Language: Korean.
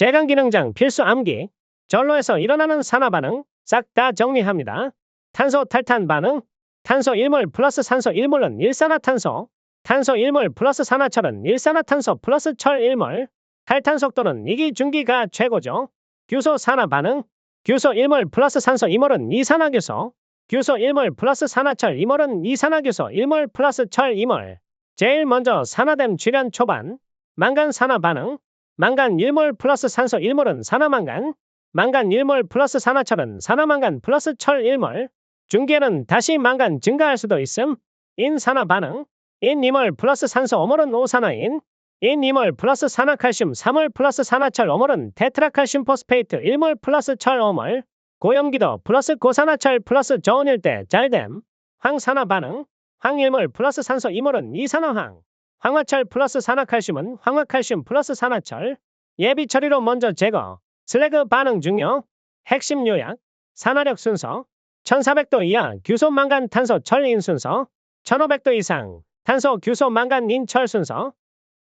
제강기능장 필수 암기, 전로에서 일어나는 산화 반응 싹 다 정리합니다. 탄소 탈탄 반응, 탄소 1몰 플러스 산소 1몰은 일산화탄소, 탄소 1몰 플러스 산화철은 일산화탄소 플러스 철 1몰, 탈탄 속도는 이기 중기가 최고죠. 규소 산화 반응, 규소 1몰 플러스 산소 2몰은 이산화규소, 규소 1몰 플러스 산화철 2몰은 이산화규소 1몰 플러스 철 2몰. 제일 먼저 산화됨 출현 초반, 망간 산화 반응, 망간 1몰 플러스 산소 1몰은 산화망간, 망간 1몰 플러스 산화철은 산화망간 플러스 철 1몰, 중계는 다시 망간 증가할 수도 있음, 인 산화 반응, 인 2몰 플러스 산소 5몰은 오산화인, 인 2몰 플러스 산화칼슘 3몰 플러스 산화철 5몰은 테트라칼슘 포스페이트 1몰 플러스 철 5몰, 고염기도 플러스 고산화철 플러스 저온일 때 잘됨, 황산화 반응, 황 1몰 플러스 산소 2몰은 이산화황, 황화철 플러스 산화칼슘은 황화칼슘 플러스 산화철, 예비 처리로 먼저 제거, 슬래그 반응 중요, 핵심 요약, 산화력 순서, 1400도 이하 규소 망간 탄소 철인 순서, 1500도 이상 탄소 규소 망간 인철 순서,